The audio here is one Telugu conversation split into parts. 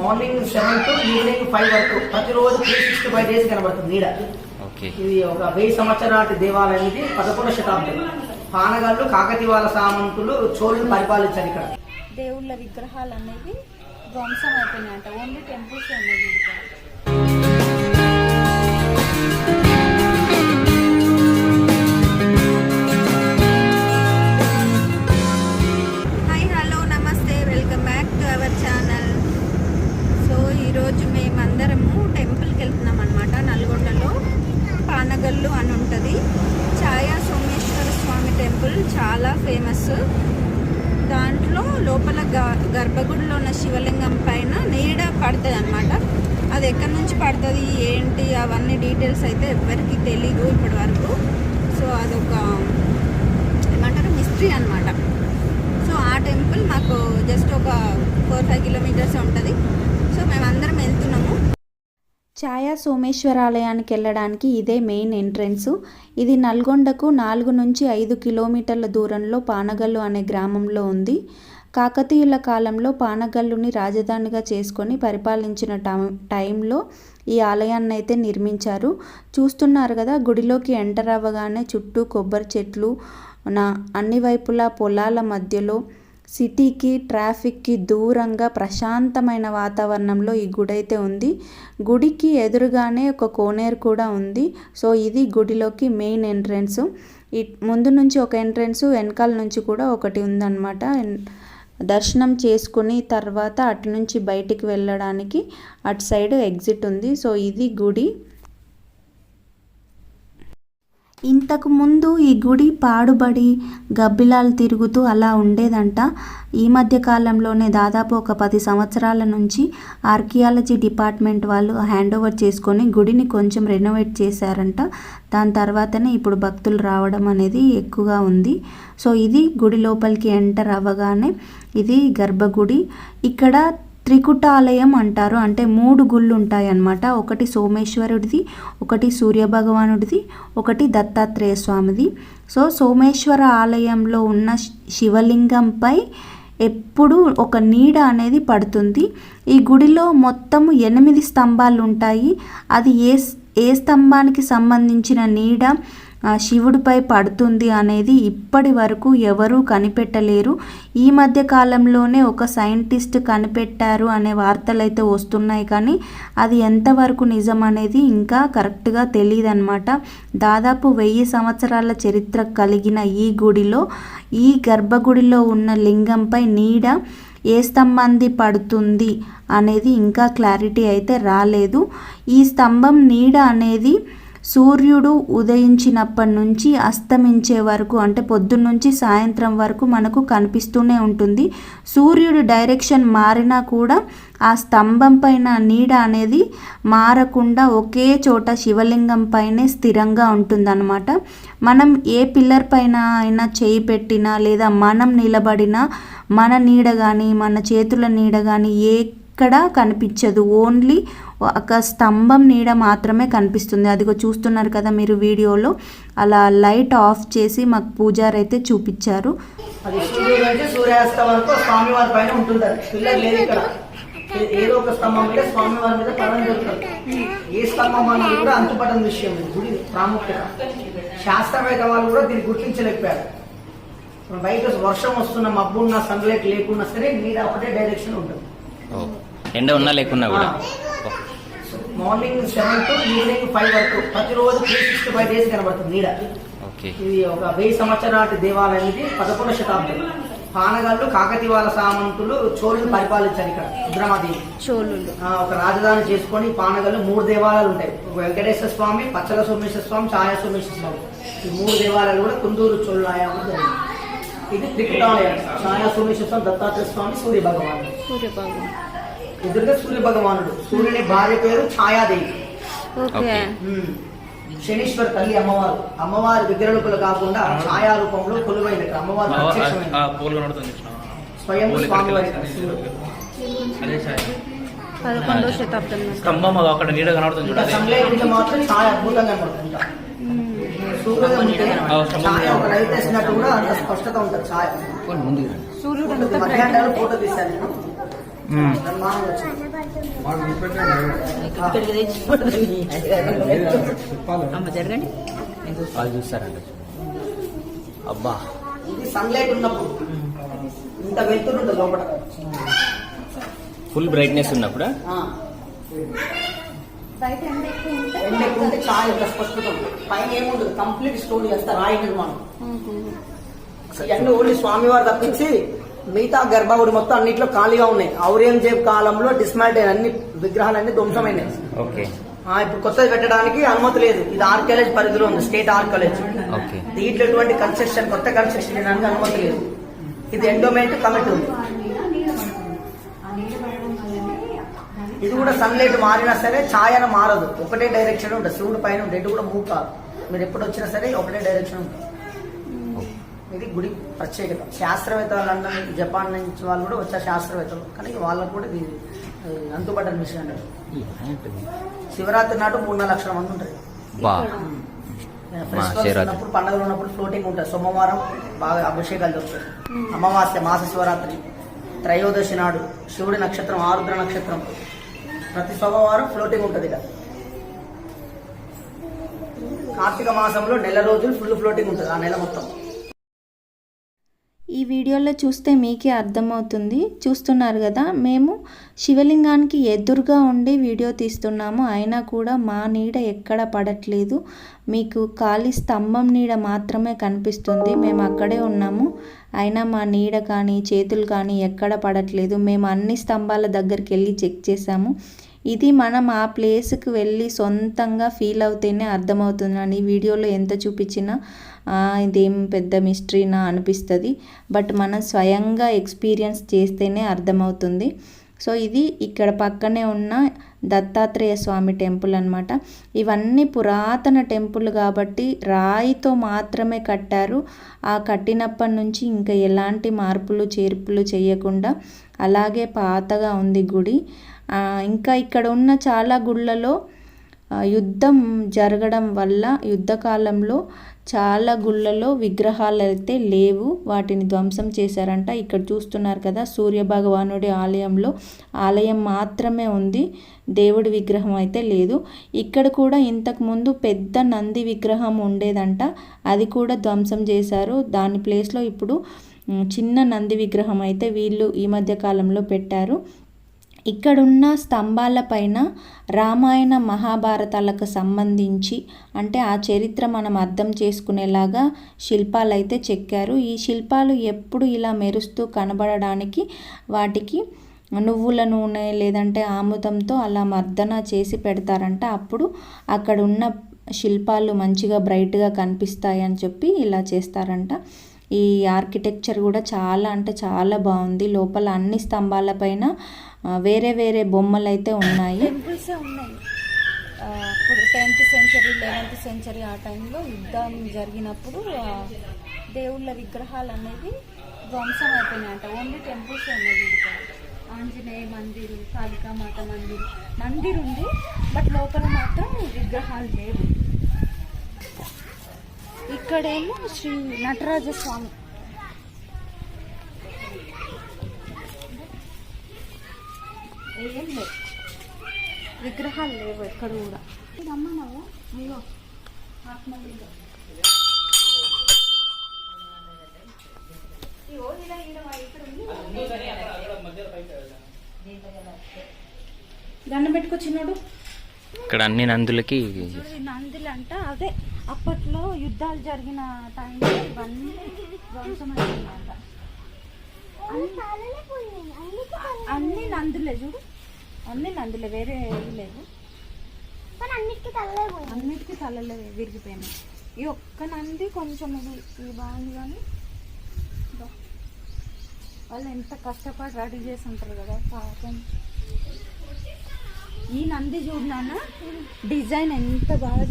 Morning seven to evening five వరకు ప్రతిరోజు త్రీ సిక్స్టీ ఫైవ్ డేస్ కనబడుతుంది నీడ. ఓకే. ఇది ఒక వెయ్యి సంవత్సరాల దేవాలయం ఇది పదకొండవ శతాబ్దం. పానగాళ్ళు కాకతీవాల సామంతులు చోళులు పరిపాలించారు ఇక్కడ. దేవుళ్ళ విగ్రహాలు అనేవి ధ్వంసం అయిపోయినాయంట ఓన్లీ టెంపుల్స్ ఉన్నాయి ఎక్కడి నుంచి పడుతుంది ఏంటి అవన్నీ డీటెయిల్స్ అయితే ఎవరికి తెలీదు ఇప్పటి వరకు. సో అదొక ఏమంటారు మిస్టరీ అనమాట సో ఆ టెంపుల్ మాకు జస్ట్ ఒక ఫోర్ ఫైవ్ కిలోమీటర్స్ ఉంటుంది. సో మేమందరం వెళ్తున్నాము. ఛాయా సోమేశ్వరాలయానికి వెళ్ళడానికి ఇదే మెయిన్ ఎంట్రన్స్ ఇది నల్గొండకు నాలుగు నుంచి ఐదు కిలోమీటర్ల దూరంలో పానగల్లు అనే గ్రామంలో ఉంది. కాకతీయుల కాలంలో పానగల్లుని రాజధానిగా చేసుకొని పరిపాలించిన టైం- టైంలో ఈ ఆలయాన్ని అయితే నిర్మించారు. చూస్తున్నారు కదా గుడిలోకి ఎంటర్ అవ్వగానే చుట్టూ కొబ్బరి చెట్లు నా అన్ని వైపులా పొలాల మధ్యలో సిటీకి ట్రాఫిక్కి దూరంగా ప్రశాంతమైన వాతావరణంలో ఈ గుడి అయితే ఉంది. గుడికి ఎదురుగానే ఒక కోనేరు కూడా ఉంది. సో ఇది గుడిలోకి మెయిన్ ఎంట్రన్స్. ఈ ముందు నుంచి ఒక ఎంట్రన్స్ వెనకాల నుంచి కూడా ఒకటి ఉందన్నమాట. దర్శనం చేసుకుని తర్వాత అటు నుంచి బయటికి వెళ్ళడానికి అటు సైడ్ ఎగ్జిట్ ఉంది. సో ఇది గుడి. ఇంతకు ముందు ఈ గుడి పాడుబడి గబ్బిలాలు తిరుగుతూ అలా ఉండేదంట. ఈ మధ్య కాలంలోనే దాదాపు ఒక పది సంవత్సరాల నుంచి ఆర్కియాలజీ డిపార్ట్మెంట్ వాళ్ళు హ్యాండ్ ఓవర్ చేసుకొని గుడిని కొంచెం రెనోవేట్ చేశారంట. దాని తర్వాతనే ఇప్పుడు భక్తులు రావడం అనేది ఎక్కువగా ఉంది. సో ఇది గుడి లోపలికి ఎంటర్ అవ్వగానే ఇది గర్భగుడి. ఇక్కడ త్రికుటాలయం అంటారు. అంటే మూడు గుళ్ళు ఉంటాయి అన్నమాట ఒకటి సోమేశ్వరుడిది ఒకటి సూర్యభగవానుడిది ఒకటి దత్తాత్రేయ స్వామిది సో సోమేశ్వర ఆలయంలో ఉన్న శివలింగంపై ఎప్పుడు ఒక నీడ అనేది పడుతుంది. ఈ గుడిలో మొత్తం ఎనిమిది స్తంభాలు ఉంటాయి అది ఏ ఏ స్తంభానికి సంబంధించిన నీడ శివుడిపై పడుతుంది అనేది ఇప్పటి వరకు ఎవరూ కనిపెట్టలేరు. ఈ మధ్య కాలంలోనే ఒక సైంటిస్ట్ కనిపెట్టారు అనే వార్తలు అయితే వస్తున్నాయి కానీ అది ఎంతవరకు నిజం అనేది ఇంకా కరెక్ట్గా తెలియదన్నమాట దాదాపు వెయ్యి సంవత్సరాల చరిత్ర కలిగిన ఈ గుడిలో ఈ గర్భగుడిలో ఉన్న లింగంపై నీడ ఏ స్తంభాన్ని పడుతుంది అనేది ఇంకా క్లారిటీ అయితే రాలేదు. ఈ స్తంభం నీడ అనేది సూర్యుడు ఉదయించినప్పటి నుంచి అస్తమించే వరకు అంటే పొద్దున్న నుంచి సాయంత్రం వరకు మనకు కనిపిస్తూనే ఉంటుంది. సూర్యుడు డైరెక్షన్ మారినా కూడా ఆ స్తంభం పైన నీడ అనేది మారకుండా ఒకే చోట శివలింగం పైనే స్థిరంగా ఉంటుందన్నమాట. మనం ఏ పిల్లర్ పైన అయినా చేయి పెట్టినా లేదా మనం నిలబడినా మన నీడ కానీ మన చేతుల నీడ కానీ ఏ ఎక్కడ కనిపించదు. ఓన్లీ ఒక స్తంభం నీడ మాత్రమే కనిపిస్తుంది. అదిగో చూస్తున్నారు కదా మీరు వీడియోలో. అలా లైట్ ఆఫ్ చేసి మాకు పూజారి అయితే చూపించారు ఏదో ఒక స్తంభం మీద స్వామి వారి మీద పడడం జరుగుతుంది. ఏ స్తంభం అనేది కూడా అంతుపడని విషయం గుడి ప్రాముఖ్యత. శాస్త్రవేత్త వాళ్ళు కూడా దీన్ని గుర్తించలేకపోయారు. బయట వర్షం వస్తున్న మబ్బు ఉన్న సన్లైట్ లేకున్నా సరే నీడ ఒకటే డైరెక్షన్ ఉంటుంది. ఎండ ఉన్నా లేకున్నా కూడా. Morning seven to evening five వరకు. ప్రతిరోజు త్రీ సిక్స్టీ ఫైవ్ డేస్ కనబడుతుంది నీడ. ఓకే. ఇది ఒక వెయ్యి సంవత్సరాల దేవాలయం ఇది. పదకొండవ శతాబ్దం. పానగాళ్ళు కాకతీవాల సామంతులు చోళులు పరిపాలించారు ఇక్కడ. రుద్రమాదేవి. చోళులు. ఆ, ఒక రాజధాని చేసుకొని పానగల్లో మూడు దేవాలయాలు ఉంటాయి. ఒక వెంకటేశ్వర స్వామి పచ్చల సోమేశ్వర స్వామి ఛాయా సోమేశ్వర స్వామి. ఈ మూడు దేవాలయాలు కూడా కుందూరు చోళ ఆయామం జరిగింది ఇది త్రికుటాలయం. ఛాయా సోమేశ్వర స్వామి దత్తాత్రేయ స్వామి సూర్య భగవానుడు సూర్యబాబు ఎదురుగా సూర్య భగవానుడు. సూర్యుని భార్య పేరు ఛాయాదేవి. ఓకే. శనీశ్వర తల్లి అమ్మవారు. అమ్మవారి విగ్రహములు కాకుండా ఛాయా రూపంలో కొలువైన అమ్మవారు స్వయం పూలు స్వామి వారి ఇక్కడికి అదే ఛాయ్. పదకొండవ శతాబ్దం. స్తంభం అక్కడ నీడ కనబడుతుంది చూడండి. మాత్రం అద్భుతంగా కూడా అంత స్పష్టత ఉంటుంది ఛాయ. సూర్యుడు ఫోటో తీశాను అమ్మ జరగండి వాళ్ళు అబ్బా ఇది సన్లైట్ ఉన్నప్పుడు ఇంత వెళ్తురు లోపల ఫుల్ బ్రైట్నెస్ ఉన్నప్పుడు ఆ, బయట ఎండ ఎక్కువ ఉంటే చాలా స్పష్టత పైన ఏముండదు కంప్లీట్ స్టోరీ చేస్తారు రాయి నిర్మాణం ఎండ ఓన్లీ స్వామివారు తప్పించి మిగతా గర్భగుడి మొత్తం అన్నిట్లో ఖాళీగా ఉన్నాయి. ఔరంగజేబ్ కాలంలో డిస్మాల్ట్ అయిన అన్ని విగ్రహాలన్నీ ధ్వంసమైనాయి. ఓకే. ఇప్పుడు కొత్తది పెట్టడానికి అనుమతి లేదు. ఇది ఆర్కాలజీ పరిధిలో ఉంది స్టేట్ ఆర్కాలజీ ఓకే. దీంట్లో ఎటువంటి కన్స్ట్రక్షన్ కొత్త కన్స్ట్రక్షన్ చేయడానికి అనుమతి లేదు. ఇది ఎండోమెంట్ కమిటీ ఉంది. ఇది కూడా సన్లైట్ మారినా సరే ఛాయన మారదు. ఒకటే డైరెక్షన్ ఉంటుంది. శివుడు పైన ఉంటుంది కూడా మూవ్ కాదు మీరు ఎప్పుడు వచ్చినా సరే ఒకటే డైరెక్షన్ ఉంటుంది. ఇది గుడి ప్రత్యేకత. శాస్త్రవేత్తలు అన్న జపాన్ నుంచి వాళ్ళు కూడా వచ్చారు శాస్త్రవేత్తలు. కానీ వాళ్ళకు కూడా ఇది ఆ, అంతుపట్టని విషయం అంటారు. శివరాత్రి నాటు మూడు నాలుగు లక్షల మంది ఉంటారు. ఉన్నప్పుడు పండుగలు ఉన్నప్పుడు ఫ్లోటింగ్ ఉంటుంది. సోమవారం బాగా అభిషేకాలు దొరుకుతాయి అమావాస్య మాస శివరాత్రి త్రయోదశి నాడు శివుడి నక్షత్రం ఆరుద్ర నక్షత్రం. ప్రతి సోమవారం ఫ్లోటింగ్ ఉంటుంది ఇక. కార్తీక మాసంలో నెల రోజులు ఫుల్ ఫ్లోటింగ్ ఉంటుంది ఆ నెల మొత్తం. వీడియోలో చూస్తే మీకే అర్థమవుతుంది. చూస్తున్నారు కదా మేము శివలింగానికి ఎదురుగా ఉండి వీడియో తీస్తున్నాము. అయినా కూడా మా నీడ ఎక్కడ పడట్లేదు. మీకు ఖాళీ స్తంభం నీడ మాత్రమే కనిపిస్తుంది. మేము అక్కడే ఉన్నాము. అయినా మా నీడ కానీ చేతులు కానీ ఎక్కడ పడట్లేదు. మేము అన్ని స్తంభాల దగ్గరికి వెళ్ళి చెక్ చేసాము ఇది మనం ఆ ప్లేస్కి వెళ్ళి సొంతంగా ఫీల్ అవుతేనే అర్థమవుతుందండి వీడియోలో ఎంత చూపించినా ఇదేం పెద్ద మిస్టరీనా అనిపిస్తుంది. బట్ మనం స్వయంగా ఎక్స్పీరియన్స్ చేస్తేనే అర్థమవుతుంది. సో ఇది ఇక్కడ పక్కనే ఉన్న దత్తాత్రేయ స్వామి టెంపుల్ అనమాట ఇవన్నీ పురాతన టెంపుల్ కాబట్టి రాయితో మాత్రమే కట్టారు. ఆ కట్టినప్పటి నుంచి ఇంకా ఎలాంటి మార్పులు చేర్పులు చేయకుండా అలాగే పాతగా ఉంది గుడి. ఇంకా ఇక్కడ ఉన్న చాలా గుళ్ళలో యుద్ధం జరగడం వల్ల యుద్ధకాలంలో చాలా గుళ్ళలో విగ్రహాలు అయితే లేవు. వాటిని ధ్వంసం చేశారంట. ఇక్కడ చూస్తున్నారు కదా సూర్య భగవానుడి ఆలయంలో ఆలయం మాత్రమే ఉంది. దేవుడి విగ్రహం అయితే లేదు. ఇక్కడ కూడా ఇంతకుముందు పెద్ద నంది విగ్రహం ఉండేదంట. అది కూడా ధ్వంసం చేశారు. దాని ప్లేస్లో ఇప్పుడు చిన్న నంది విగ్రహం అయితే వీళ్ళు ఈ మధ్య కాలంలో పెట్టారు. ఇక్కడున్న స్తంభాలపైన రామాయణ మహాభారతాలకు సంబంధించి అంటే ఆ చరిత్ర మనం అర్థం చేసుకునేలాగా శిల్పాలు అయితే చెక్కారు. ఈ శిల్పాలు ఎప్పుడు ఇలా మెరుస్తూ కనబడడానికి వాటికి నువ్వుల నూనె లేదంటే ఆముదంతో అలా మర్దన చేసి పెడతారంట. అప్పుడు అక్కడ ఉన్న శిల్పాలు మంచిగా బ్రైట్గా కనిపిస్తాయి అని చెప్పి ఇలా చేస్తారంట. ఈ ఆర్కిటెక్చర్ కూడా చాలా అంటే చాలా బాగుంది. లోపల అన్ని స్తంభాలపైన వేరే వేరే బొమ్మలు అయితే ఉన్నాయి టెంపుల్సే ఉన్నాయి. ఇప్పుడు టెన్త్ సెంచరీ లెవెన్త్ సెంచరీ ఆ టైంలో యుద్ధం జరిగినప్పుడు దేవుళ్ళ విగ్రహాలు అనేది ధ్వంసం అయిపోయినాయంట. ఓన్లీ టెంపుల్స్ ఉన్నాయి ఆంజనేయ మందిర్ కాళికామాత మందిర్. మందిర్ ఉంది బట్ లోపల మాత్రం విగ్రహాలు లేవు. ఇక్కడేమో శ్రీ నటరాజ స్వామి ఏం లేవు విగ్రహాలు లేవు ఎక్కడ కూడా. ఇదమ్మా నువ్వు. అయ్యో. ఆత్మలింగం. దండం పెట్టుకొచ్చినాడు ఇక్కడ అన్ని నందులకి నందులు అంట అదే అప్పట్లో యుద్ధాలు జరిగిన టైంలో ఇవన్నీ ధ్వంసమైందంట అన్ని నందులే చూడు. అన్ని నందులే వేరే ఏవి లేవు. అన్నిటికీ తలలే విరిగిపోయినాయి. ఈ ఒక్క నంది కొంచెం ఇది ఇది బాగుంది కానీ. వాళ్ళు ఎంత కష్టపడి రెడీ చేసి ఉంటారు కదా పాపం. ఈ నంది చూడనా డిజైన్ ఎంత బాగా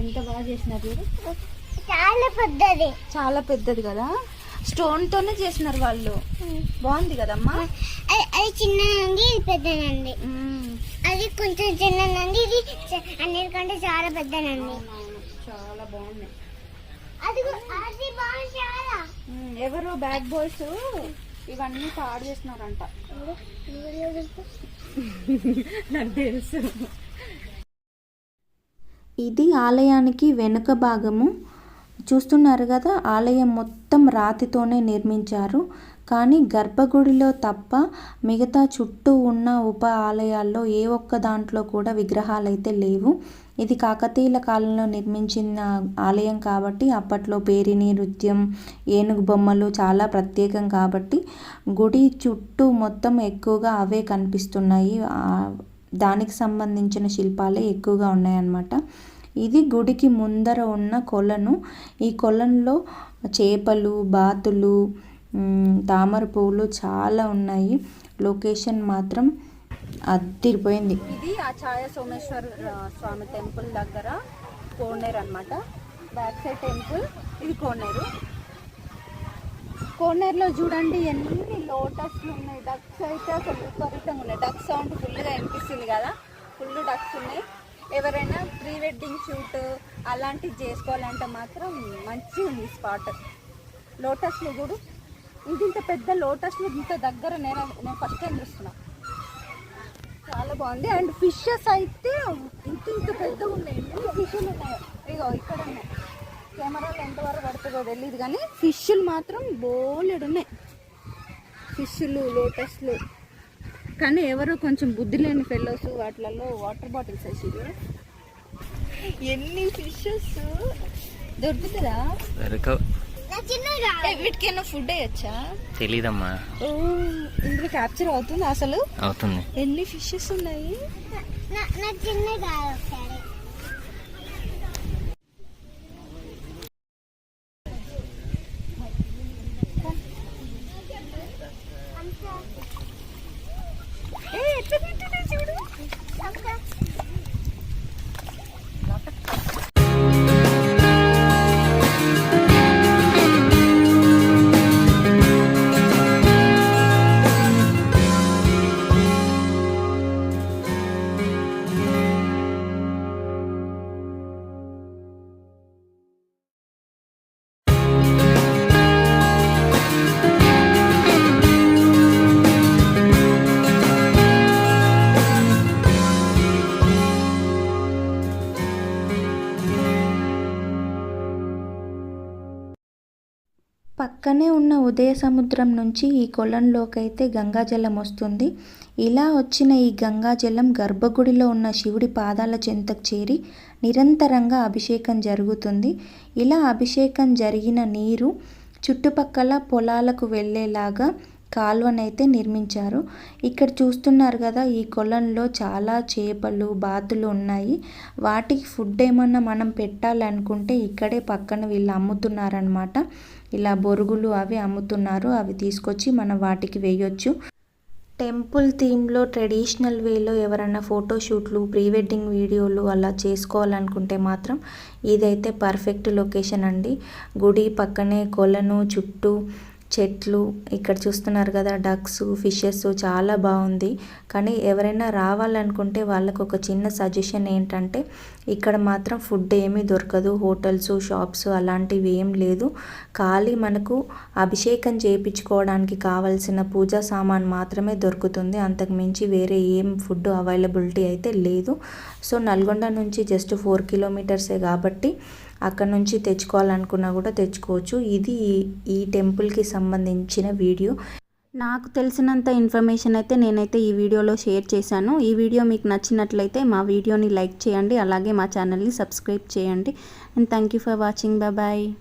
ఎంత బాగా చేసినారు చాలా పెద్దది. చాలా పెద్దది కదా. స్టోన్ తోనే చేసినారు వాళ్ళు. బాగుంది కదమ్మా? చిన్న నంది ఇది పెద్ద నంది మ్మ్. అది కొంచెం చిన్న నంది ఇది అన్నిటికంటే చాలా పెద్ద నంది అవునవును. చాలా బాగున్నాయి అది గు- అది బాగా చాలా మ్మ్. ఎవరు బ్యాడ్ బాయ్స్ ఇవన్నీ పాడు చేస్తున్నారంట నాకు తెలుసు ఇది ఆలయానికి వెనుక భాగము చూస్తున్నారు కదా ఆలయం మొత్తం రాతితోనే నిర్మించారు. కానీ గర్భగుడిలో తప్ప మిగతా చుట్టూ ఉన్న ఉప ఆలయాల్లో ఏ ఒక్క దాంట్లో కూడా విగ్రహాలు అయితే లేవు. ఇది కాకతీయుల కాలంలో నిర్మించిన ఆలయం కాబట్టి అప్పట్లో పేరిని నృత్యం ఏనుగు బొమ్మలు చాలా ప్రత్యేకం కాబట్టి గుడి చుట్టూ మొత్తం ఎక్కువగా అవే కనిపిస్తున్నాయి. దానికి సంబంధించిన శిల్పాలే ఎక్కువగా ఉన్నాయన్నమాట. ఇది గుడికి ముందర ఉన్న కొలను. ఈ కొలనులో చేపలు బాతులు తామర పువ్వులు చాలా ఉన్నాయి. లొకేషన్ మాత్రం అద్దిరిపోయింది ఇది ఆచార్య సోమేశ్వర స్వామి టెంపుల్ దగ్గర కోనేరు అన్నమాట. బ్యాక్ సైడ్ టెంపుల్ ఇది కోనేరు. కోనేరులో చూడండి ఎన్ని లోటస్లు ఉన్నాయి. డక్స్ అయితే అసలు విపరీతంగా ఉన్నాయి. డక్ సౌండ్ ఫుల్గా వినిపిస్తుంది కదా. ఫుల్ డక్స్ ఉన్నాయి. ఎవరైనా ప్రీ వెడ్డింగ్ షూట్ అలాంటివి చేసుకోవాలంటే మాత్రం మంచిగా ఉంది స్పాట్. లోటస్లు కూడా ఇది ఇంత పెద్ద లోటస్లు ఇంత దగ్గర నేను నేను ఫస్ట్ టైం చూస్తున్నా. చాలా బాగుంది. అండ్ ఫిషెస్ అయితే ఇంత ఇంత పెద్దగా ఉన్నాయి. ఎన్ని ఫిష్లు ఉన్నాయో. ఇగో ఇక్కడ ఉన్నాయి. కెమెరాలు ఎంతవరకు పడుతుందో తెలియదు కానీ ఫిష్లు మాత్రం బోలెడు ఉన్నాయి. ఫిష్లు లోటస్లు. కానీ ఎవరో కొంచెం బుద్ధి లేని ఫెలోస్ వాటిలలో వాటర్ బాటిల్స్ వేసిరు ఎన్ని ఫిషెస్ దొరుకుతుందా? దొరక నా చిన్నగా ఏ, వీటికైనా ఫుడ్ వేయచ్చా? తెలీదమ్మా. ఓ ఇందులో క్యాప్చర్ అవుతుంది అసలు? అవుతుంది. ఎన్ని ఫిషెస్ ఉన్నాయి? పక్కనే ఉన్న ఉదయ సముద్రం నుంచి ఈ కొలంలోకైతే గంగాజలం వస్తుంది. ఇలా వచ్చిన ఈ గంగాజలం గర్భగుడిలో ఉన్న శివుడి పాదాల చెంతకు చేరి నిరంతరంగా అభిషేకం జరుగుతుంది. ఇలా అభిషేకం జరిగిన నీరు చుట్టుపక్కల పొలాలకు వెళ్ళేలాగా కాలువనైతే నిర్మించారు. ఇక్కడ చూస్తున్నారు కదా ఈ కొలంలో చాలా చేపలు బాతులు ఉన్నాయి. వాటికి ఫుడ్ ఏమన్నా మనం పెట్టాలనుకుంటే ఇక్కడే పక్కన వీళ్ళు అమ్ముతున్నారనమాట ఇలా బొరుగులు అవి అమ్ముతున్నారు. అవి తీసుకొచ్చి మనం వాటికి వేయొచ్చు. టెంపుల్ థీమ్లో ట్రెడిషనల్ వేలో ఎవరైనా ఫోటోషూట్లు ప్రీ వెడ్డింగ్ వీడియోలు అలా చేసుకోవాలనుకుంటే మాత్రం ఇదైతే పర్ఫెక్ట్ లొకేషన్ అండి. గుడి పక్కనే కొలను చుట్టూ చెట్లు ఇక్కడ చూస్తున్నారు కదా డక్స్ ఫిషెస్ చాలా బాగుంది. కానీ ఎవరైనా రావాలనుకుంటే వాళ్ళకు ఒక చిన్న సజెషన్ ఏంటంటే ఇక్కడ మాత్రం ఫుడ్ ఏమీ దొరకదు హోటల్స్ షాప్స్ అలాంటివి ఏం లేదు. ఖాళీ మనకు అభిషేకం చేయించుకోవడానికి కావాల్సిన పూజా సామాన్ మాత్రమే దొరుకుతుంది. అంతకు మించి వేరే ఏం ఫుడ్ అవైలబిలిటీ అయితే లేదు. సో నల్గొండ నుంచి జస్ట్ ఫోర్ కిలోమీటర్సే కాబట్టి అక్కడ నుంచి తెచ్చుకోవాలనుకున్నా కూడా తెచ్చుకోవచ్చు. ఇది ఈ- ఈ టెంపుల్కి సంబంధించిన వీడియో. నాకు తెలిసినంత ఇన్ఫర్మేషన్ అయితే నేనైతే ఈ వీడియోలో షేర్ చేశాను. ఈ వీడియో మీకు నచ్చినట్లయితే మా వీడియోని లైక్ చేయండి. అలాగే మా ఛానల్ని సబ్స్క్రైబ్ చేయండి. And thank you for watching. Bye.